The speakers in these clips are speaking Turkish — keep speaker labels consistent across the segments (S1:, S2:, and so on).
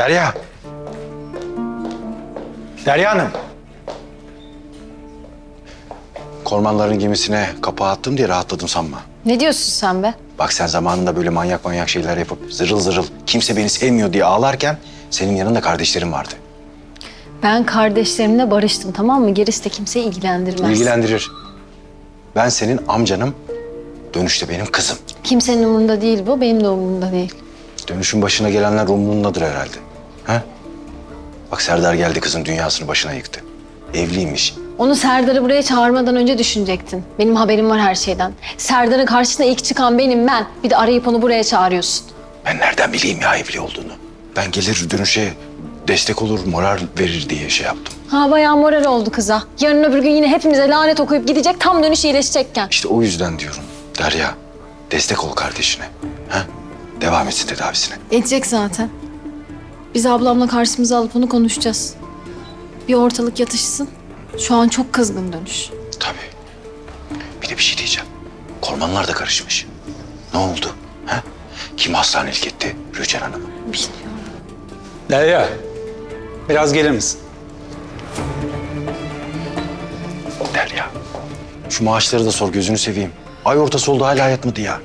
S1: Derya. Derya Hanım. Kormanların gemisine kapağı attım diye rahatladım sanma.
S2: Ne diyorsun sen be?
S1: Bak sen zamanında böyle manyak manyak şeyler yapıp zırıl zırıl kimse beni sevmiyor diye ağlarken senin yanında kardeşlerim vardı.
S2: Ben kardeşlerimle barıştım tamam mı? Gerisi de kimseyi ilgilendirmez.
S1: İlgilendirir. Ben senin amcanım, dönüşte benim kızım.
S2: Kimsenin umurunda değil bu, benim de umurumda değil.
S1: Dönüşün başına gelenler umrundadır herhalde. Ha? Bak Serdar geldi kızın dünyasını başına yıktı. Evliymiş.
S2: Onu Serdar'ı buraya çağırmadan önce düşünecektin. Benim haberim var her şeyden. Serdar'ın karşısına ilk çıkan benim ben. Bir de arayıp onu buraya çağırıyorsun.
S1: Ben nereden bileyim ya evli olduğunu? Ben gelir dönüşe destek olur, moral verir diye şey yaptım.
S2: Ha bayağı moral oldu kıza. Yarın öbür gün yine hepimize lanet okuyup gidecek tam dönüş iyileşecekken.
S1: İşte o yüzden diyorum. Derya, destek ol kardeşine. Ha? Devam etsin tedavisine.
S2: Edecek zaten. Biz ablamla karşımıza alıp onu konuşacağız. Bir ortalık yatışsın. Şu an çok kızgın dönüş.
S1: Tabii. Bir de bir şey diyeceğim. Kormanlar da karışmış. Ne oldu? Ha? Kim hastanelik etti Rüçhan Hanım'ı?
S2: Bilmiyorum.
S3: Derya, biraz gelir misin?
S1: Derya. Şu maaşları da sor gözünü seveyim. Ay ortası oldu hala yatmadı ya.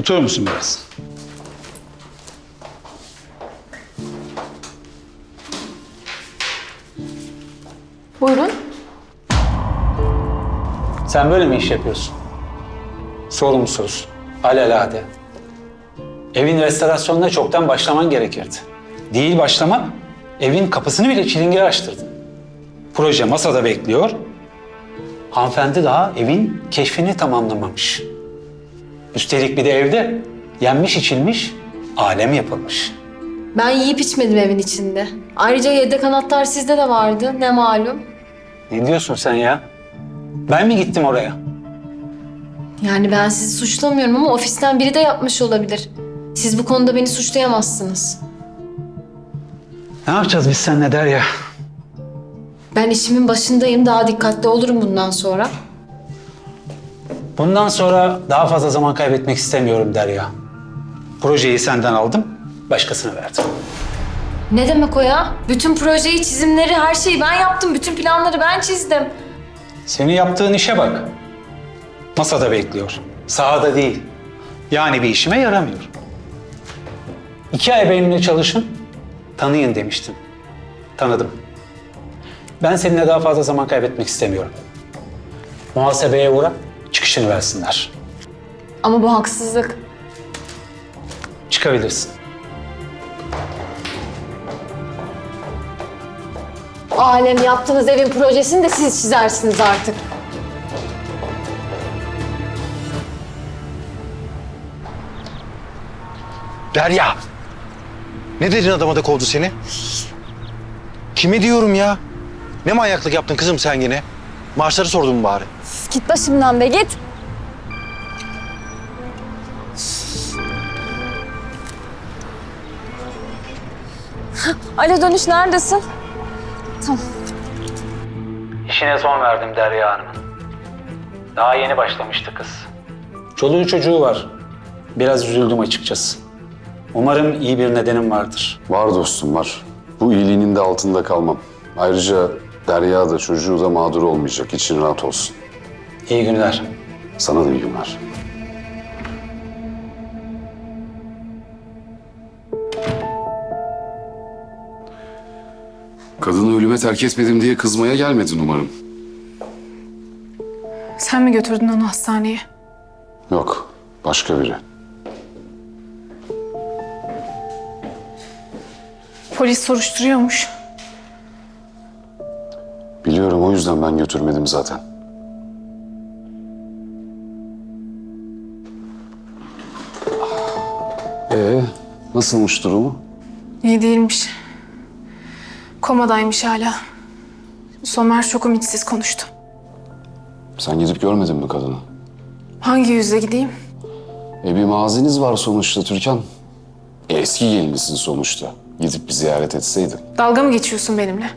S3: Oturur musun biraz?
S2: Buyurun.
S3: Sen böyle mi iş yapıyorsun? Sorumsuz, alelade. Evin restorasyonuna çoktan başlaman gerekirdi. Değil başlamak, evin kapısını bile çilingir açtırdın. Proje masada bekliyor. Hanımefendi daha evin keşfini tamamlamamış. Üstelik bir de evde yenmiş içilmiş, alem yapılmış.
S2: Ben yiyip içmedim evin içinde. Ayrıca yedek anahtar sizde de vardı. Ne malum.
S3: Ne diyorsun sen ya? Ben mi gittim oraya?
S2: Yani ben sizi suçlamıyorum ama ofisten biri de yapmış olabilir. Siz bu konuda beni suçlayamazsınız.
S3: Ne yapacağız biz seninle Derya?
S2: Ben işimin başındayım. Daha dikkatli olurum bundan sonra.
S3: Bundan sonra daha fazla zaman kaybetmek istemiyorum Derya. Projeyi senden aldım, başkasına verdim.
S2: Ne demek o ya? Bütün projeyi, çizimleri, her şeyi ben yaptım. Bütün planları ben çizdim.
S3: Senin yaptığın işe bak. Masada bekliyor, sahada değil. Yani bir işime yaramıyor. İki ay benimle çalışın, tanıyın demiştin. Tanıdım. Ben seninle daha fazla zaman kaybetmek istemiyorum. Muhasebeye uğra, çıkışını versinler.
S2: Ama bu haksızlık.
S3: Çıkabilirsin.
S2: Alem yaptığınız evin projesini de siz çizersiniz artık.
S1: Derya! Ne dedin adama da kovdu seni? Kime diyorum ya? Ne manyaklık yaptın kızım sen yine? Maaşları sordun mu bari?
S2: Git başımdan be git. Alo dönüş neredesin?
S3: İşine son verdim Derya Hanım'ın. Daha yeni başlamıştı kız. Çoluğu çocuğu var. Biraz üzüldüm açıkçası. Umarım iyi bir nedenim vardır.
S4: Var dostum var. Bu iyiliğinin de altında kalmam. Ayrıca Derya da çocuğu da mağdur olmayacak. İçin rahat olsun.
S3: İyi günler.
S4: Sana da iyi günler. Kadını ölüme terk etmedim diye kızmaya gelmedin umarım.
S5: Sen mi götürdün onu hastaneye?
S4: Yok, başka biri.
S5: Polis soruşturuyormuş.
S4: Biliyorum o yüzden ben götürmedim zaten. Ee, nasılmış durumu?
S5: İyi değilmiş. Komadaymış hala. Somer çok ümitsiz konuştu.
S4: Sen gidip görmedin mi kadını?
S5: Hangi yüzle gideyim?
S4: E bir maziniz var sonuçta Türkan. E, eski gelinisin sonuçta. Gidip bir ziyaret etseydin.
S5: Dalga mı geçiyorsun benimle?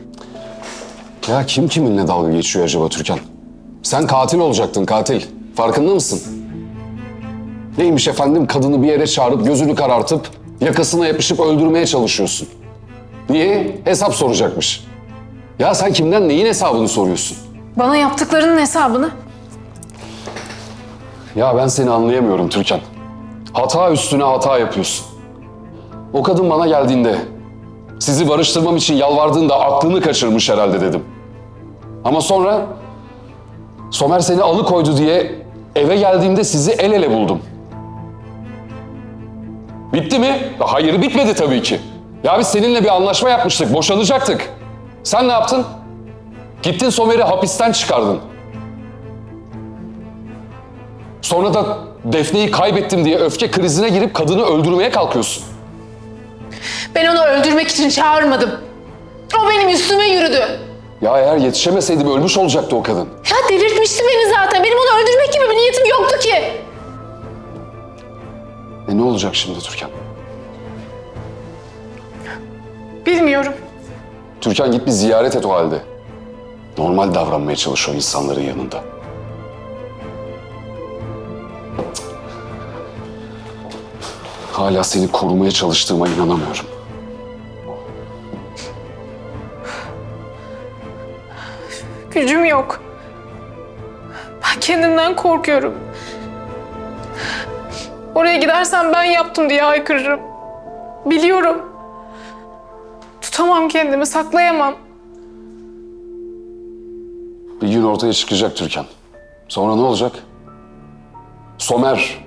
S4: Ya kim kiminle dalga geçiyor acaba Türkan? Sen katil olacaktın katil. Farkında mısın? Neymiş efendim kadını bir yere çağırıp gözünü karartıp yakasına yapışıp öldürmeye çalışıyorsun. Niye? Hesap soracakmış. Ya sen kimden neyin hesabını soruyorsun?
S5: Bana yaptıklarının hesabını.
S4: Ya ben seni anlayamıyorum Türkan. Hata üstüne hata yapıyorsun. O kadın bana geldiğinde sizi barıştırmam için yalvardığında aklını kaçırmış herhalde dedim. Ama sonra Somer seni alıkoydu diye eve geldiğimde sizi el ele buldum. Bitti mi? Hayır bitmedi tabii ki. Ya biz seninle bir anlaşma yapmıştık, boşanacaktık. Sen ne yaptın? Gittin Somer'i hapisten çıkardın. Sonra da Defne'yi kaybettim diye öfke krizine girip kadını öldürmeye kalkıyorsun.
S5: Ben onu öldürmek için çağırmadım. O benim üstüme yürüdü.
S4: Ya eğer yetişemeseydim ölmüş olacaktı o kadın.
S5: Ya delirtmişti beni zaten. Benim onu öldürmek gibi bir niyetim yoktu ki.
S4: E ne olacak şimdi Türkan?
S5: Bilmiyorum.
S4: Türkan git bir ziyaret et o halde. Normal davranmaya çalış o insanların yanında. Hala seni korumaya çalıştığıma inanamıyorum.
S5: Gücüm yok. Ben kendimden korkuyorum. Oraya gidersem ben yaptım diye haykırırım. Biliyorum. Tutamam kendimi, saklayamam.
S4: Bir gün ortaya çıkacak Türkan. Sonra ne olacak? Somer,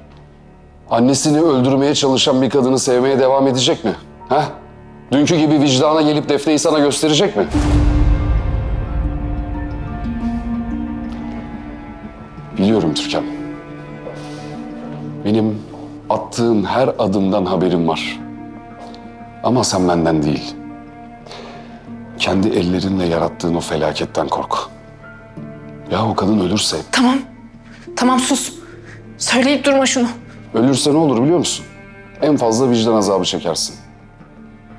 S4: annesini öldürmeye çalışan bir kadını sevmeye devam edecek mi? Ha? Dünkü gibi vicdana gelip Defne'yi sana gösterecek mi? Biliyorum Türkan. Benim attığım her adımdan haberim var. Ama sen benden değil. Kendi ellerinle yarattığın o felaketten kork. Ya o kadın ölürse,
S5: Tamam. Tamam sus. Söyleyip durma şunu.
S4: ölürse ne olur biliyor musun? En fazla vicdan azabı çekersin.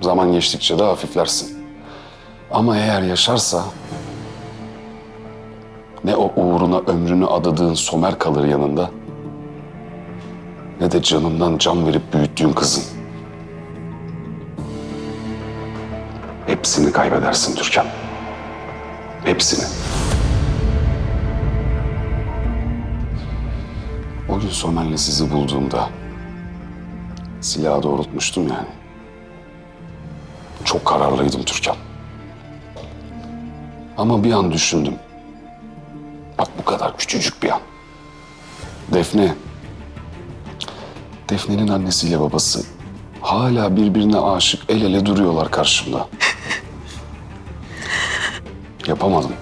S4: Zaman geçtikçe de hafiflersin. Ama eğer yaşarsa... Ne o uğruna ömrünü adadığın Somer kalır yanında... ...ne de canından can verip büyüttüğün kızın. Hepsini kaybedersin Türkan. Hepsini. O gün Somer'le sizi bulduğumda silahı doğrultmuştum yani. Çok kararlıydım Türkan. Ama bir an düşündüm. Bak bu kadar küçücük bir an. Defne. Defne'nin annesiyle babası hala birbirine aşık el ele duruyorlar karşımda. Yapamadım.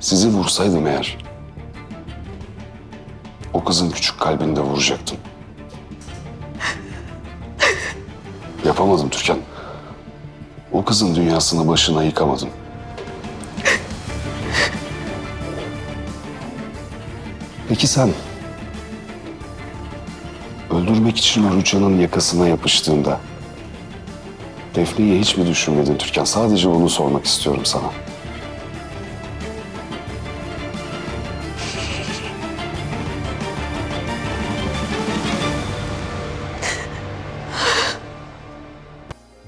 S4: Sizi vursaydım eğer o kızın küçük kalbini de vuracaktım. Yapamadım Türkan. O kızın dünyasını başına yıkamadım. Peki sen... Öldürmek için o Rüçhan'ın yakasına yapıştığında... Defne'yi hiç mi düşünmedin Türkan? Sadece bunu sormak istiyorum sana.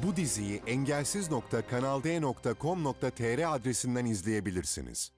S6: Bu diziyi engelsiz.kanalde.com.tr adresinden izleyebilirsiniz.